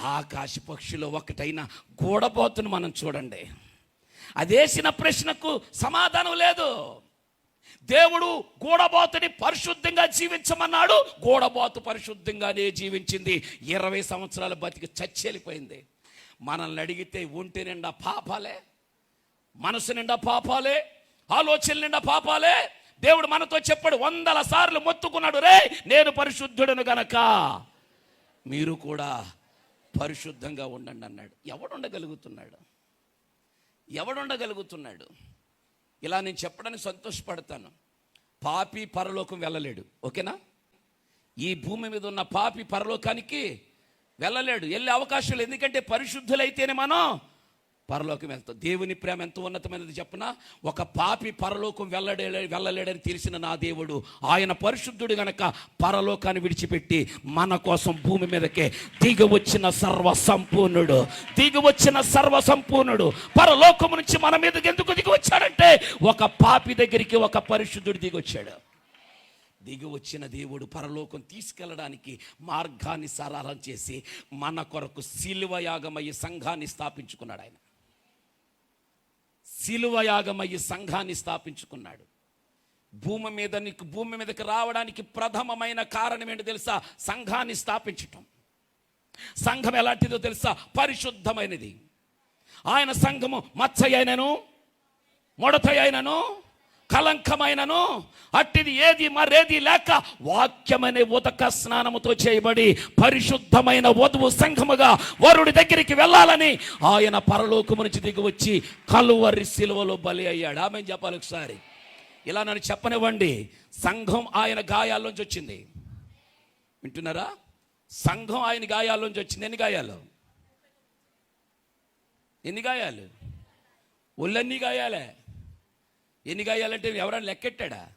ఆకాశ పక్షులు ఒకటైన గూడబోతును మనం చూడండి. అదేసిన ప్రశ్నకు సమాధానం లేదు. దేవుడు గూడబోతుని పరిశుద్ధంగా జీవించమన్నాడు. గూడబోతు పరిశుద్ధంగానే జీవించింది. ఇరవై సంవత్సరాల బతికి చచ్చేలిపోయింది. మనల్ని అడిగితే ఒంటి నిండా పాపాలే మనసు నిండా పాపాలే ఆలోచన నిండా పాపాలే. దేవుడు మనతో చెప్పాడు వందల సార్లు మొత్తుకున్నాడు రే నేను పరిశుద్ధుడను గనక. మీరు కూడా పరిశుద్ధంగా ఉండండి అన్నాడు. ఎవడు ఉండగలుగుతున్నాడు ఎవడు ఉండగలుగుతున్నాడు ఇలా నేను చెప్పడానికి సంతోషపడతాను. పాపి పరలోకం వెళ్ళలేడు. ఓకేనా? ఈ భూమి మీద ఉన్న పాపి పరలోకానికి వెళ్ళలేడు. వెళ్ళే అవకాశం లేదు. ఎందుకంటే పరిశుద్ధులైతేనే మనం పరలోకం వెళ్తాం. దేవుని ప్రేమ ఎంత ఉన్నతమైనది చెప్పిన? ఒక పాపి పరలోకం వెళ్ళడే వెళ్ళలేడని తెలిసిన నా దేవుడు ఆయన పరిశుద్ధుడు గనక పరలోకాన్ని విడిచిపెట్టి మన కోసం భూమి మీదకే దిగవచ్చిన సర్వసంపూర్ణుడు సర్వ సంపూర్ణుడు దిగి వచ్చిన సర్వ సంపూర్ణుడు పరలోకం నుంచి మన మీదకి ఎందుకు దిగివచ్చాడంటే ఒక పాపి దగ్గరికి ఒక పరిశుద్ధుడు దిగొచ్చాడు దిగివచ్చిన దేవుడు పరలోకం తీసుకెళ్ళడానికి మార్గాన్ని సరళం చేసి మన కొరకు శిలువయాగమయ్యే సంఘాన్ని స్థాపించుకున్నాడు ఆయన. శిలువయాగమయ్యి సంఘాన్ని స్థాపించుకున్నాడు. భూమి మీద నీకు భూమి మీదకి రావడానికి ప్రథమమైన కారణం ఏంటో తెలుసా? సంఘాన్ని స్థాపించటం. సంఘం ఎలాంటిదో తెలుసా? పరిశుద్ధమైనది. ఆయన సంఘము మచ్చయ్యనను అయినను కలంకమైనను అట్టిది ఏది మరేది లేక వాక్యమనే ఉదక స్నానముతో చేయబడి పరిశుద్ధమైన వధువు సంఘముగా వరుడి దగ్గరికి వెళ్ళాలని ఆయన పరలోకము నుంచి దిగి వచ్చి కలువరి శిలువలో బలి అయ్యాడు. ఆమె చెప్పాలి ఒకసారి? ఇలా నన్ను చెప్పనివ్వండి. సంఘం ఆయన గాయాల్లోంచి వచ్చింది. వింటున్నారా? సంఘం ఆయన గాయాల్లోంచి వచ్చింది. ఎన్ని గాయాలు? ఎన్ని గాయాలు? ఒళ్ళన్నీ గాయాలే? ఎన్ని కాయాలంటే ఎవరైనా లెక్కెట్టాడా?